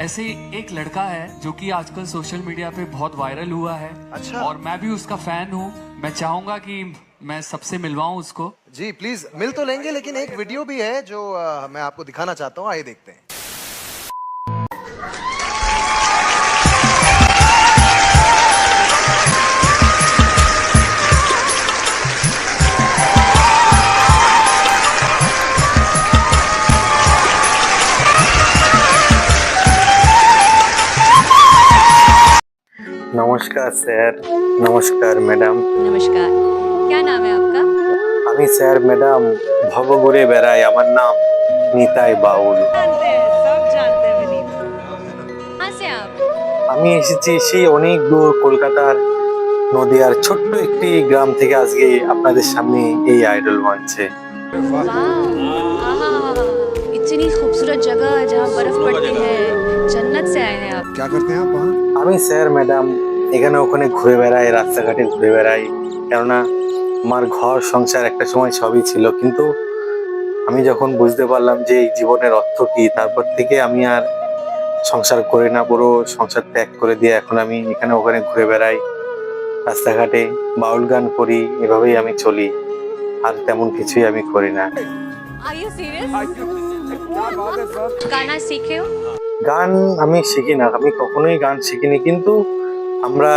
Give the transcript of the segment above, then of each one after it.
ऐसे ही एक लड़का है जो कि आजकल सोशल मीडिया पे बहुत वायरल हुआ है। अच्छा। और मैं भी उसका फ़ैन हूँ। मैं चाहूँगा कि मैं सबसे मिलवाऊं उसको। जी प्लीज़ मिल तो लेंगे लेकिन एक वीडियो भी है जो आ, मैं आपको दिखाना चाहता हूँ। आइए देखते हैं। নমস্কার স্যার নমস্কার ম্যাডাম नमस्कार क्या नाम है आपका আমি স্যার ম্যাডাম ভব ঘুরে বেড়াই আমার নাম নিতাই বাউল जानते हैं सब जानते हैं विनीत कहाँ से आप আমি এসেছি সেই অনেক দূর কলকাতার নদিয়ার ছোট্ট একটি গ্রাম থেকে আজকে আপনাদের সামনে এই আইডল মঞ্চে आहा, इतनी खूबसूरत जगह जहाँ बर्फ पड़ती है जन्नत से आए हैं आप क्या करते हैं आप वहाँ আমি স্যার ম্যাডাম এখানে ওখানে ঘুরে বেড়াই রাস্তাঘাটে ঘুরে বেড়াই। কেননা আমার ঘর সংসার একটা সময় সবই ছিল। কিন্তু আমি যখন বুঝতে পারলাম যে এই জীবনের অর্থ কী তারপর থেকে আমি আর সংসার করে না পুরো সংসার ত্যাগ করে দিয়ে এখন আমি এখানে ওখানে ঘুরে বেড়াই রাস্তাঘাটে বাউল গান করি এভাবেই আমি চলি। আর তেমন কিছুই আমি করি না। গান আমি শিখি না আমি কখনোই গান শিখিনি। কিন্তু আমরা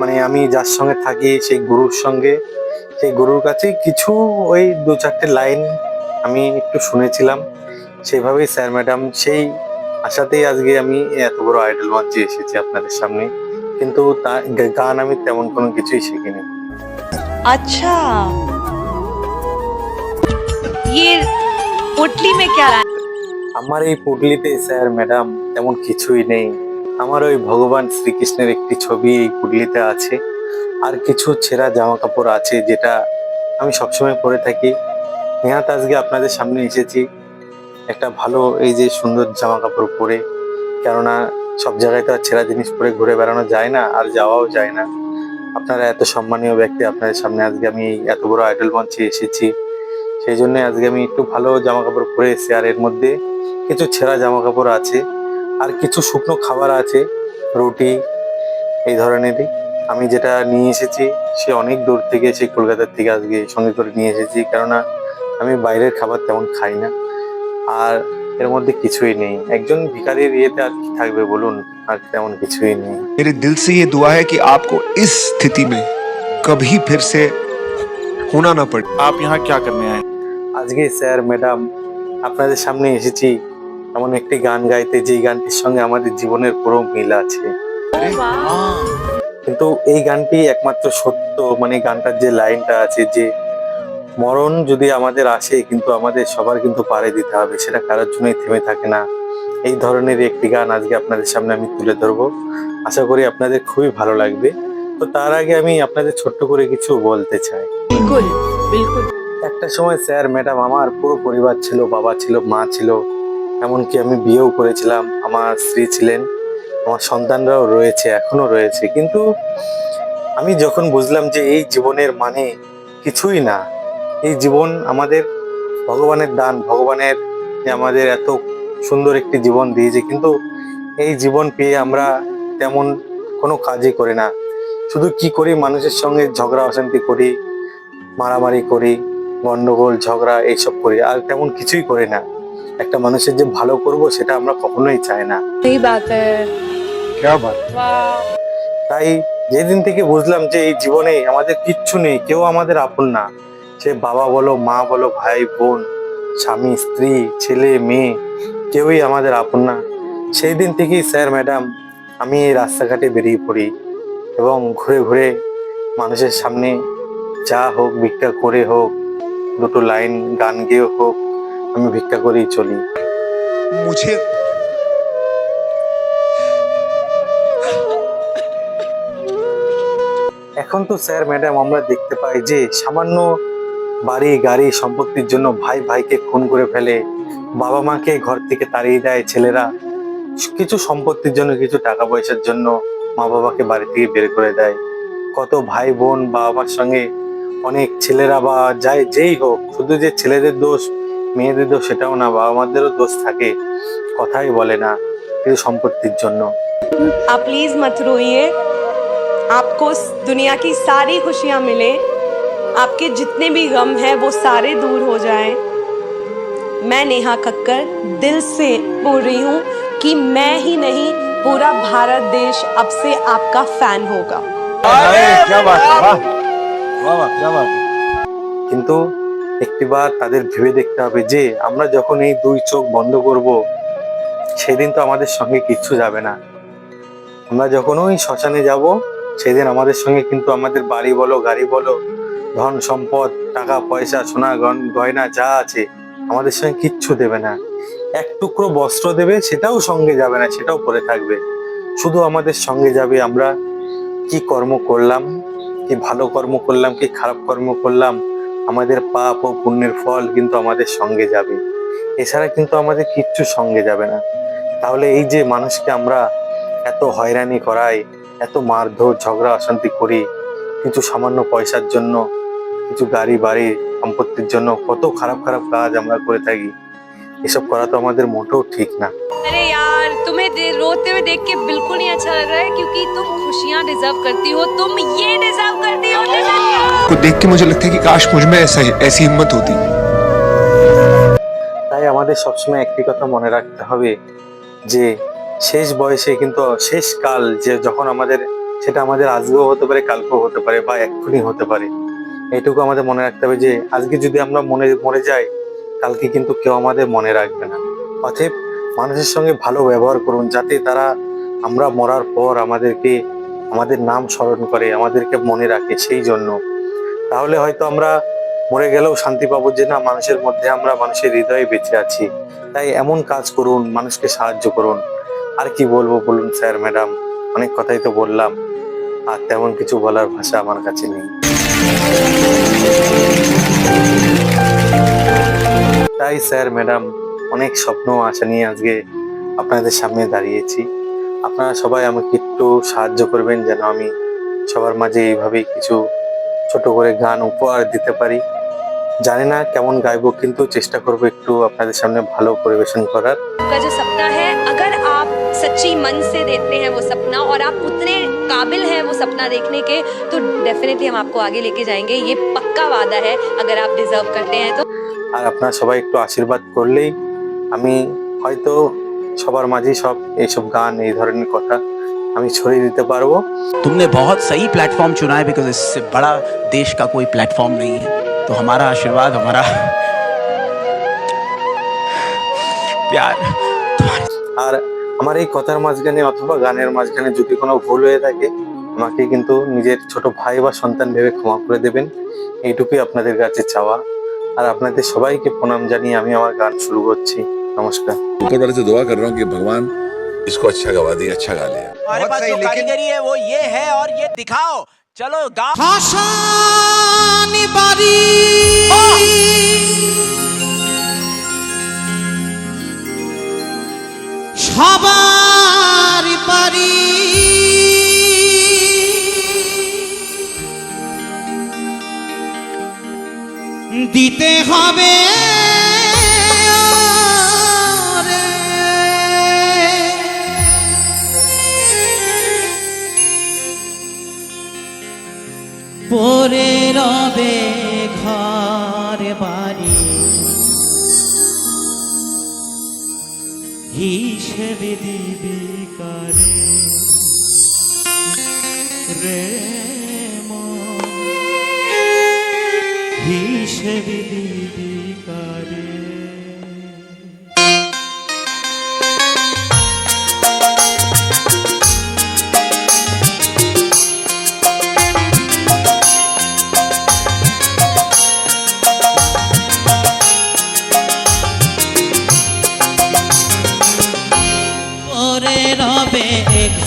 মানে আমি যার সঙ্গে থাকি সেই গুরুর সঙ্গে সেই গুরুর কাছে কিছু ওই দু চারটে লাইন আমি একটু শুনেছিলাম। সেভাবেই স্যার ম্যাডাম সেই আশাতেই আজকে আমি এত বড় আইডল মঞ্চে এসেছি আপনাদের সামনে। কিন্তু গান আমি তেমন কোনো কিছুই শিখিনি। আচ্ছা। আমার এই পুটলিতে স্যার ম্যাডাম তেমন কিছুই নেই। আমার ওই ভগবান শ্রীকৃষ্ণের একটি ছবি এই পুটলিতে আছে। আর কিছু ছেঁড়া জামা কাপড় আছে যেটা আমি সবসময় পরে থাকি। নেহাত আজকে আপনাদের সামনে এসেছি একটা ভালো এই যে সুন্দর জামা কাপড় পরে। কেননা সব জায়গায় তো আর ছেঁড়া জিনিস পরে ঘুরে বেড়ানো যায় না, আর যাওয়াও যায় না। আপনারা এত সম্মানীয় ব্যক্তি, আপনাদের সামনে আজকে আমি এত বড় আইডল মঞ্চে এসেছি। সেই জন্য আজকে আমি একটু ভালো জামা কাপড় পরে এসেছি। আর এর মধ্যে কিছু ছেঁড়া জামা কাপড় আছে। আর কিছু শুকনো খাবার আছে রুটি এই ধরনেরই আমি যেটা নিয়ে এসেছি সে অনেক দূর থেকে সেই কলকাতার থেকে আজকে সঙ্গে করে নিয়ে এসেছি কেননা আমি বাইরের খাবার তেমন খাই না আর এর মধ্যে কিছুই নেই একজন ভিখারির ইয়েতে আর কি থাকবে বলুন আর তেমন কিছুই নেই मेरे दिल से ये दुआ है कि आपको इस स्थिति में कभी फिर से होना ना पड़े आप यहाँ क्या करने आए আজকে স্যার ম্যাডাম আপনাদের সামনে এসেছি এমন একটি গান গাইতে যে গানটির সঙ্গে আমাদের জীবনের পুরো মিল আছে। কিন্তু এই গানটি একমাত্র সত্য মানে গানটার যে লাইনটা আছে যে মরণ যদি আমাদের আসে কিন্তু আমাদের সবার কিন্তু পারে দিতে হবে সেটা কারোর জন্যই থেমে থাকে না। এই ধরনের একটি গান আজকে আপনাদের সামনে আমি তুলে ধরবো। আশা করি আপনাদের খুবই ভালো লাগবে। তো তার আগে আমি আপনাদের ছোট্ট করে কিছু বলতে চাই। একটা সময় স্যার ম্যাডাম আমার পুরো পরিবার ছিল বাবা ছিল মা ছিল। এমনকি আমি বিয়েও করেছিলাম। আমার স্ত্রী ছিলেন, আমার সন্তানরাও রয়েছে এখনও রয়েছে। কিন্তু আমি যখন বুঝলাম যে এই জীবনের মানে কিছুই না, এই জীবন আমাদের ভগবানের দান, ভগবানের যে আমাদের এত সুন্দর একটি জীবন দিয়েছে, কিন্তু এই জীবন পেয়ে আমরা তেমন কোনো কাজই করি না। শুধু কি করি, মানুষের সঙ্গে ঝগড়া, অশান্তি করি, মারামারি করি, গন্ডগোল, ঝগড়া, এইসব করি, আর তেমন কিছুই করি না। একটা মানুষের যে ভালো করব সেটা আমরা কখনোই চাই না। তাই যেদিন থেকে বুঝলাম যে এই জীবনে আমাদের কিচ্ছু নেই কেউ আমাদের আপন না। সে বাবা বলো মা বলো ভাই বোন স্বামী স্ত্রী ছেলে মেয়ে কেউই আমাদের আপন না। সেই দিন থেকেই স্যার ম্যাডাম আমি এই রাস্তাঘাটে বেরিয়ে পড়ি এবং ঘুরে ঘুরে মানুষের সামনে যা হোক ভিক্ষা করে হোক দুটো লাইন গান গেয়েও হোক আমি ভিক্ষা করেই চলি। मुझे এখন তো স্যার ম্যাডাম আমরা দেখতে পাই যে সামান্য বাড়ি গাড়ি সম্পত্তির জন্য ভাই ভাইকে খুন করে ফেলে বাবা মাকে ঘর থেকে তাড়িয়ে দেয় ছেলেরা। কিছু সম্পত্তির জন্য কিছু টাকা পয়সার জন্য মা বাবাকে বাড়ি থেকে বের করে দেয়। কত ভাই বোন বাবা মার সঙ্গে অনেক ছেলেরা বা যাই যেই হোক শুধু যে ছেলেদের দোষ মেয়েদের দোষ সেটাও না বাবা মাদেরও দোষ থাকে কথাই বলে না কিছু সম্পত্তির জন্য आप प्लीज मत रोइए आपको इस दुनिया की सारी खुशियां मिले आपके जितने भी गम हैं वो सारे दूर हो जाएं मैं नेहा कक्कर दिल से बोल रही हूँ कि मैं ही नहीं पूरा भारत देश अब से आपका फैन होगा কিন্তু একটিবার তাদের ভেবে দেখতে হবে যে, আমরা যখন এই দুই চোখ বন্ধ করব, সেদিন তো আমাদের সঙ্গে কিচ্ছু যাবে না। আমরা যখন ওই শ্মশানে যাব, সেদিন আমাদের সঙ্গে কিন্তু আমাদের বাড়ি বলো, গাড়ি বলো, ধন সম্পদ, টাকা, পয়সা, সোনা গয়না যা আছে, আমাদের সঙ্গে কিচ্ছু দেবে না। এক টুকরো বস্ত্র দেবে, সেটাও সঙ্গে যাবে না, সেটাও পরে থাকবে। শুধু আমাদের সঙ্গে যাবে আমরা। কি কর্ম করলাম? কি ভালো কর্ম করলাম? কি খারাপ কর্ম করলাম? আমাদের পাপ ও পুণ্যের ফল কিন্তু আমাদের সঙ্গে যাবে। এছাড়া কিন্তু আমাদের কিচ্ছু সঙ্গে যাবে না। তাহলে এই যে মানুষকে আমরা এত হয়রানি করাই, এত মারধর, ঝগড়া, অশান্তি করি কিছু সামান্য পয়সার জন্য, কিছু গাড়ি বাড়ি সম্পত্তির জন্য কত খারাপ খারাপ কাজ আমরা করে থাকি। এসব করা তো আমাদের মোটেও ঠিক না अरे यार तुम्हें दे- रोते हुए देख के बिल्कुल नहीं अच्छा लग रहा है क्योंकि तुम खुशियाँ डिजर्व करती हो तुम ये डिजर्व करती हो नजरिया को देख के मुझे लगता है कि काश मुझ में ऐसा ऐसी हिम्मत होती তাই আমাদের সবসময় একটি কথা মনে রাখতে হবে যে শেষ বয়সে কিন্তু শেষ কাল যে যখন আমাদের সেটা আমাদের আজকেও হতে পারে কালকেও হতে পারে বা এক্ষুনি হতে পারে এইটুকু আমাদের মনে রাখতে হবে যে আজকে যদি আমরা মনে মরে যাই কালকে কিন্তু কেউ আমাদের মনে রাখবে না। অতএব মানুষের সঙ্গে ভালো ব্যবহার করুন, যাতে তারা আমরা মরার পর আমাদেরকে, আমাদের নাম স্মরণ করে, আমাদেরকে মনে রাখে সেই জন্য। তাহলে হয়তো আমরা মরে গেলেও শান্তি পাবো যে না, মানুষের মধ্যে আমরা মানুষের হৃদয়ে বেঁচে আছি। তাই এমন কাজ করুন, মানুষকে সাহায্য করুন। আর কি বলব বলুন স্যার, ম্যাডাম? অনেক কথাই তো বললাম। আর তেমন কিছু বলার ভাষা আমার কাছে নেই। তাই স্যার ম্যাডাম অনেক স্বপ্ন আশা নিয়ে আজকে আপনাদের সামনে দাঁড়িয়েছি আপনারা সবাই আমাকে একটু সাহায্য করবেন যেন আমি সবার মাঝে এইভাবেই কিছু ছোট করে গান উপহার দিতে পারি জানি না কেমন গাইবো কিন্তু চেষ্টা করবো একটু আপনাদের সামনে ভালো পরিবেশন করার का जो सपना है अगर आप सच्ची मन से देते हैं वो सपना और आप उतने काबिल हैं वो सपना देखने के तो डेफिनेटली हम आपको आगे लेके जाएंगे ये पक्का वादा है अगर आप डिजर्व करते हैं तो আর আপনারা সবাই একটু আশীর্বাদ করলেই আমি হয়তো সবার মাঝেই সব এইসব গান এই ধরনের কথা আমি ছড়িয়ে দিতে পারবো तुमने बहुत सही प्लेटफॉर्म चुना है बिकॉज इससे बड़ा देश का कोई प्लेटफॉर्म नहीं है तो हमारा आशीर्वाद हमारा प्यार আর আমার এই কথার মাঝখানে অথবা গানের মাঝখানে যদি কোনো ভুল হয়ে থাকে আমাকে কিন্তু নিজের ছোট ভাই বা সন্তান ভেবে ক্ষমা করে দেবেন এইটুকুই আপনাদের কাছে চাওয়া আর আপনাদের সবাইকে প্রণাম জানিয়ে আমি আমার গান শুরু করছি নমস্কার ऊपर वाले से दुआ कर रहा हूँ कि भगवान इसको अच्छा गवा दिया अच्छा गा लिया हमारे बहुत पास सही, जो लेकिन- कारीगरी है वो ये है और ये दिखाओ चलो गा সবার পারি দিতে হবে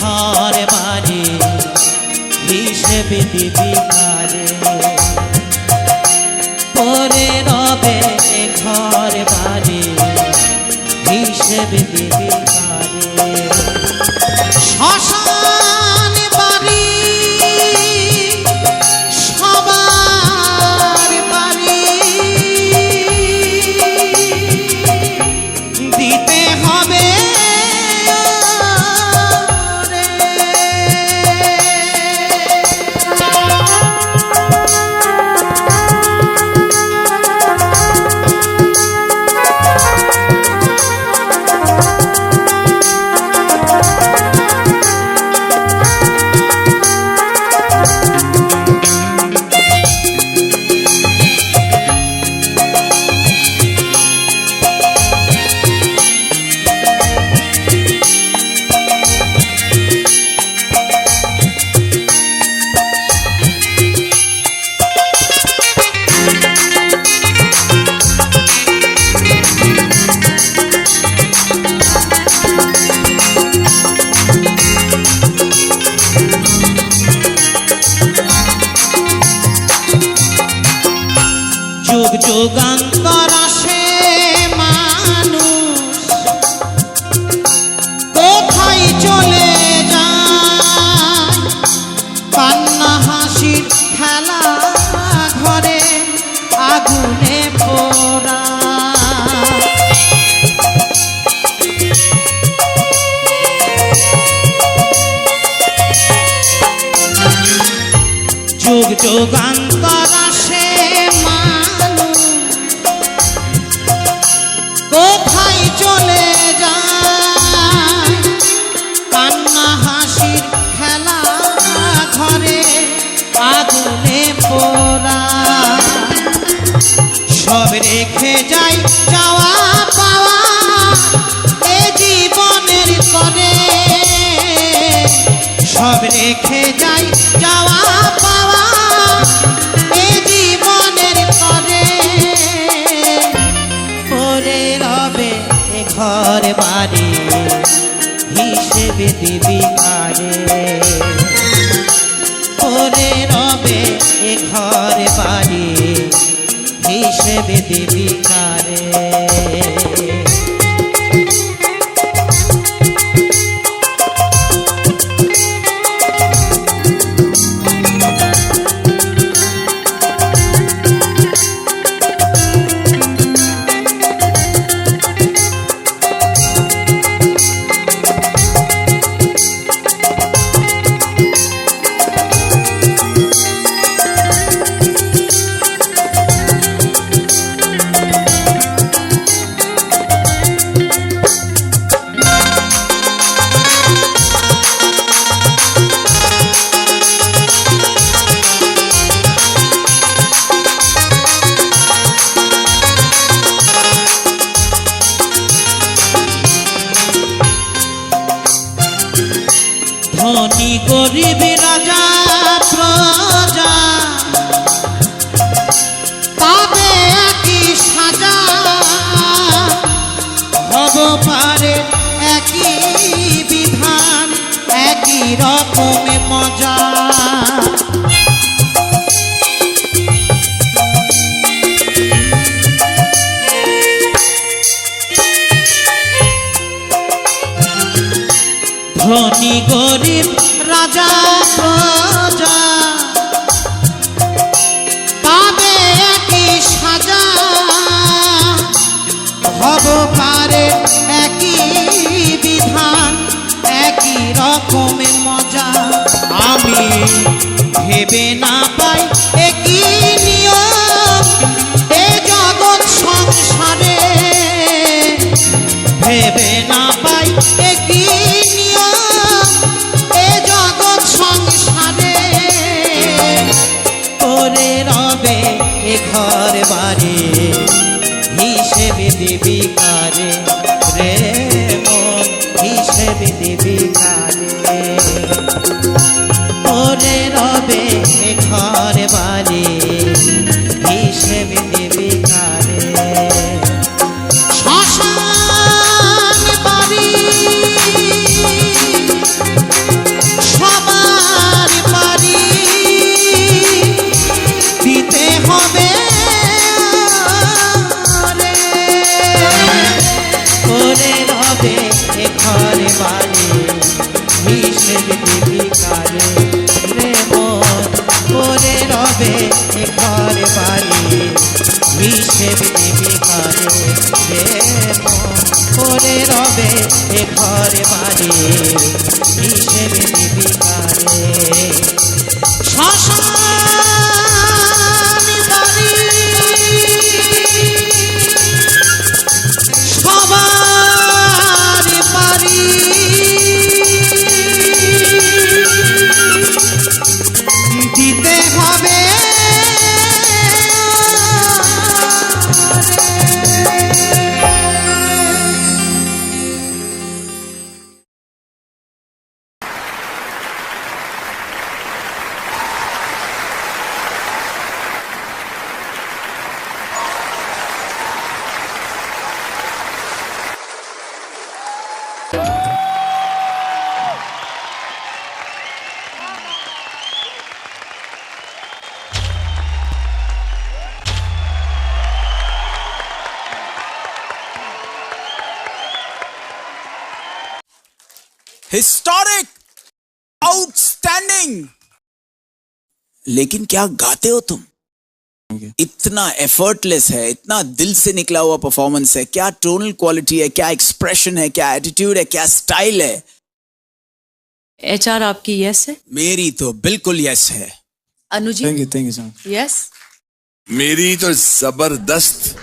ঘর বাড়ি হিসেবে দিবি কারে পরে রবে ঘর বাড়ি হিসেবে দিবি কারে শ্মশান যুগান্তর আসে মানুষ। কোথায় চলে যায়? কান্না, হাসির খেলা ঘরে আগুনে পোড়া। সব রেখে যাই পাওয়া জীবনের সব রেখে যাই যাওয়া পাওয়া ঘর বাড়ি হিসেবে দিবি কারে ওরে রবে এ ঘর বাড়ি হিসেবে দিবি কারে গরিব রাজা প্রজা। পাবে একই সাজা। হব পারে একই বিধান একই রকম মজা। ঘর বাড়ি হিসেবে দিবি বাড়ি হিসেবে দিবি কারে রবে এ ঘরে বাড়ি। হিসেবে দিবি हिस्टोरिक आउटस्टैंडिंग लेकिन क्या गाते हो तुम? okay. इतना एफर्टलेस है इतना दिल से निकला हुआ परफॉर्मेंस है। क्या टोनल क्वालिटी है क्या एक्सप्रेशन है क्या एटीट्यूड है क्या स्टाइल है? एच आर आपकी यस है? मेरी तो बिल्कुल यस है। Anuji? Thank you thank you so much yes मेरी तो ज़बरदस्त